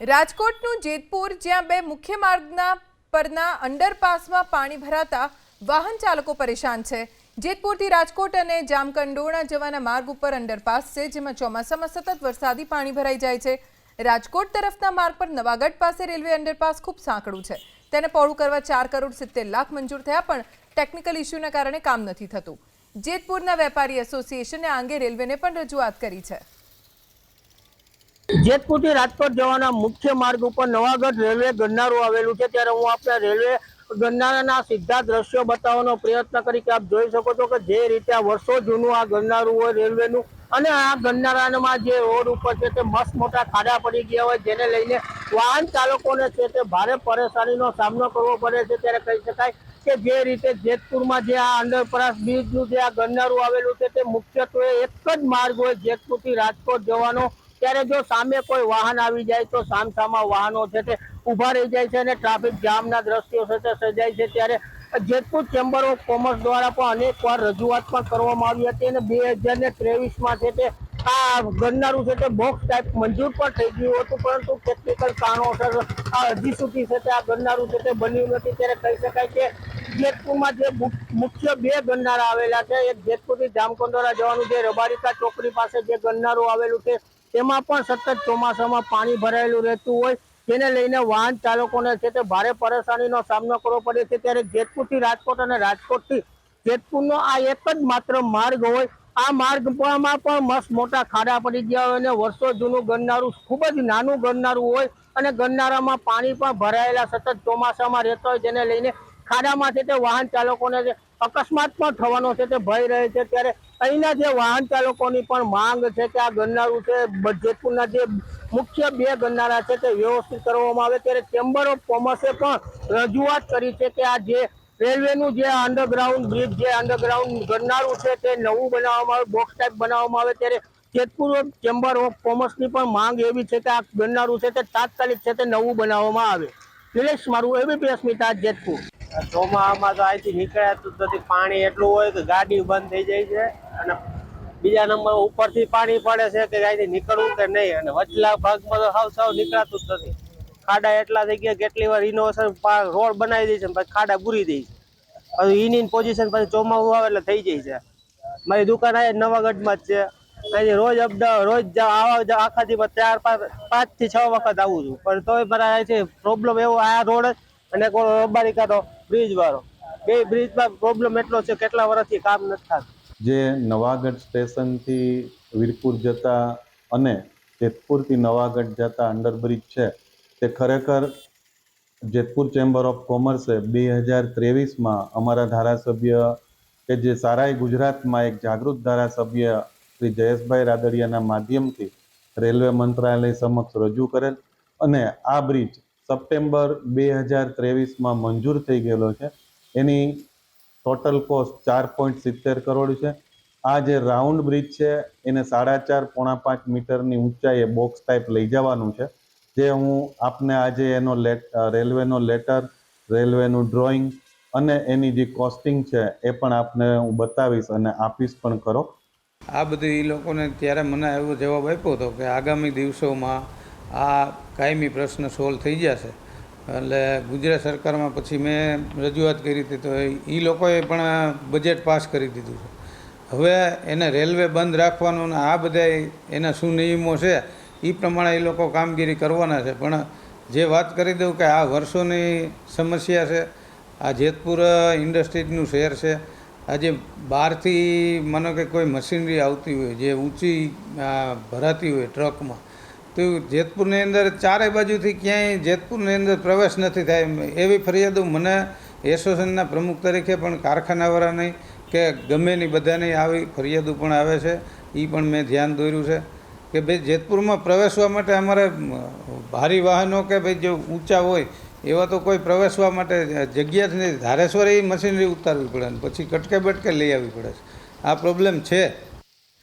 રાજકોટનું જેતપુર, જ્યાં બે મુખ્ય માર્ગના પરના અંડરપાસમાં પાણી ભરાતા વાહન ચાલકો પરેશાન છે. જેતપુરથી રાજકોટ અને જામકંડોરણા જવાના માર્ગ ઉપર અંડરપાસ છે, જેમાં ચોમાસામાં સતત વરસાદી પાણી ભરાઈ જાય છે. રાજકોટ તરફના માર્ગ પર નવાગઢ પાસે રેલવે અંડરપાસ ખૂબ સાંકડું છે. તેને પહોળું કરવા ચાર કરોડ સિત્તેર લાખ મંજૂર થયા, પણ ટેકનિકલ ઇસ્યુના કારણે કામ નથી થતું. જેતપુરના વેપારી એસોસિએશને આ અંગે રેલવેને પણ રજૂઆત કરી છે. જેતપુરથી રાજકોટ જવાના મુખ્ય માર્ગ ઉપર નવાગઢ રેલવે ગરનારું આવેલું છે. ત્યારે હું આપણે રેલવે ગરનારાના સીધા દ્રશ્યો બતાવવાનો પ્રયત્ન કરી કે આપ જોઈ શકો છો કે જે રીતે આ વર્ષો જૂનું આ ગરનારું હોય રેલવેનું અને આ ગરનારામાં જે રોડ ઉપર છે તે મસ્ત મોટા ખાડા પડી ગયા હોય જેને લઈને વાહન ચાલકોને છે તે ભારે પરેશાનીનો સામનો કરવો પડે છે. ત્યારે કહી શકાય કે જે રીતે જેતપુરમાં જે આ અંડરપાસ બ્રિજનું જે આ ગરનારું આવેલું છે તે મુખ્યત્વે એક જ માર્ગ હોય જેતપુરથી રાજકોટ જવાનો ત્યારે જો સામે કોઈ વાહન આવી જાય તો સામસામા વાહનો છે તે ઊભા રહી જાય છે અને ટ્રાફિક જામના દ્રશ્યો છે તે સર્જાય છે ત્યારે જેતપુર ચેમ્બર ઓફ કોમર્સ દ્વારા પણ અનેક વાર રજૂઆત પણ કરવામાં આવી હતી અને બે હજાર ને ત્રેવીસમાં છે તે આ ગરનારું છે તે બોક્સ ટાઈપ મંજૂર પણ થઈ ગયું હતું, પરંતુ ટેકનિકલ કારણોસર હજી સુધી છે તે આ ગરનારું છે તે બન્યું નથી. ત્યારે કહી શકાય કે જેતપુરમાં જે મુખ્ય બે ગરનારા આવેલા છે, એક જેતપુરથી જામકુંડોરા જવાનું, જે રબારિકા ચોકડી પાસે જે ગણનારું આવેલું છે તેમાં પણ સતત ચોમાસામાં પાણી ભરાયેલું રહેતું હોય, જેને લઈને વાહન ચાલકોને છે તે ભારે પરેશાનીનો સામનો કરવો પડે છે. ત્યારે જેતપુરથી રાજકોટ અને રાજકોટથી જેતપુરનો આ એક જ માત્ર માર્ગ હોય, આ માર્ગમાં પણ મસ્ત મોટા ખાડા પડી ગયા હોય અને વર્ષો જૂનું ગરનારું ખૂબ જ નાનું ગરનારું હોય અને ગરનારામાં પાણી પણ ભરાયેલા સતત ચોમાસામાં રહેતા હોય, જેને લઈને ખાડામાં છે તે વાહન ચાલકોને અકસ્માત પણ થવાનો છે તે ભય રહે છે. ત્યારે અહીંના જે વાહન ચાલકોની પણ માંગ છે કે આ ગન્નારું છે, જેતપુરના જે મુખ્ય બે ગન્નારા છે તે વ્યવસ્થિત કરવામાં આવે. ત્યારે ચેમ્બર ઓફ કોમર્સે પણ રજૂઆત કરી છે કે આ જે રેલવેનું જે અંડરગ્રાઉન્ડ બ્રિજ જે અંડરગ્રાઉન્ડ ગન્નારું છે તે નવું બનાવવામાં આવે બોક્સ ટાઈપ બનાવવામાં આવે. ત્યારે જેતપુર ચેમ્બર ઓફ કોમર્સની પણ માંગ એવી છે કે આ ગન્નારું છે તે તાત્કાલિક છે તે નવું બનાવવામાં આવે. નિલેશ મારું એબીપી અસ્મિતા જેતપુર. ચોમાસામાં તો અહીંથી નીકળ્યા નથી પાણી એટલું હોય કે ગાડી બંધ થઈ જાય છે અને બીજા નંબર ઉપરથી પાણી પડે છે કે અહીંથી નીકળવું કે નહીં અને વચલા ભાગમાં તો સાવ સાવ નીકળાતું જ નથી. ખાડા એટલા થઈ ગયા કેટલી વાર ઇનોવેશન રોડ બનાવી દે છે પછી ખાડા પૂરી દે છે. પછી ઈની પોઝિશન પછી ચોમાસું આવે એટલે થઈ જાય છે. મારી દુકાન આ નવાગઢમાં જ છે. અહીંથી રોજ અપડાઉન રોજ આવા આખા દિવસ ચાર, પાંચ પાંચથી છ વખત આવું છું. પણ તોય મારા અહીંથી પ્રોબ્લેમ એવો, આ રોડ અને કોઈ રબારિકાનો બ્રિજ વાળો બે બ્રિજમાં પ્રોબ્લેમ એટલો છે, કેટલા વર્ષથી કામ નથી થતું. જે નવાગઢ સ્ટેશનથી વીરપુર જતા અને જેતપુરથી નવાગઢ જતા અંડરબ્રિજ છે, તે ખરેખર જેતપુર ચેમ્બર ઓફ કોમર્સે બે હજાર ત્રેવીસમાં અમારા ધારાસભ્ય કે જે સારાય ગુજરાતમાં એક જાગૃત ધારાસભ્ય શ્રી જયેશભાઈ રાદડિયાના માધ્યમથી રેલવે મંત્રાલય સમક્ષ રજૂ કરેલ અને આ બ્રિજ સપ્ટેમ્બર બે હજાર ત્રેવીસમાં મંજૂર થઈ ગયેલો છે. એની ટોટલ કોસ્ટ ચાર પોઈન્ટ સિત્તેર કરોડ છે. આ જે રાઉન્ડ બ્રિજ છે, એને સાડા ચાર પોણા પાંચ મીટરની ઊંચાઈએ બોક્સ ટાઈપ લઈ જવાનું છે. જે હું આપને આજે એનો લેટ રેલવેનો લેટર રેલવેનું ડ્રોઈંગ અને એની જે કોસ્ટિંગ છે, એ પણ આપને હું બતાવીશ અને આપીશ પણ ખરો. આ બધી એ લોકોને ત્યારે મને એવો જવાબ આપ્યો હતો કે આગામી દિવસોમાં આ કાયમી પ્રશ્ન સોલ્વ થઈ જશે એટલે ગુજરાત સરકારમાં પછી મેં રજૂઆત કરી હતી તો એ લોકોએ પણ બજેટ પાસ કરી દીધું છે. હવે એને રેલવે બંધ રાખવાનું ને આ બધા એના શું નિયમો છે એ પ્રમાણે એ લોકો કામગીરી કરવાના છે. પણ જે વાત કરી દઉં કે આ વર્ષોની સમસ્યા છે, આ જેતપુર ઇન્ડસ્ટ્રીઝનું શહેર છે, આજે બહારથી માનો કે કોઈ મશીનરી આવતી હોય, જે ઊંચી ભરાતી હોય ટ્રકમાં તો જેતપુરની અંદર ચારે બાજુથી ક્યાંય જેતપુરની અંદર પ્રવેશ નથી થાય એવી ફરિયાદો મને એસોસિએશનના પ્રમુખ તરીકે પણ કારખાનાવાળાની કે ગમે ની બધાની આવી ફરિયાદો પણ આવે છે. એ પણ મેં ધ્યાન દોર્યું છે કે ભાઈ જેતપુરમાં પ્રવેશવા માટે અમારે ભારી વાહનો કે ભાઈ જે ઊંચા હોય એવા તો કોઈ પ્રવેશવા માટે જગ્યા જ નથી. ધારેશ્વર એ મશીનરી ઉતારવી પડે ને પછી કટકે બટકે લઈ આવવી પડે છે. આ પ્રોબ્લેમ છે.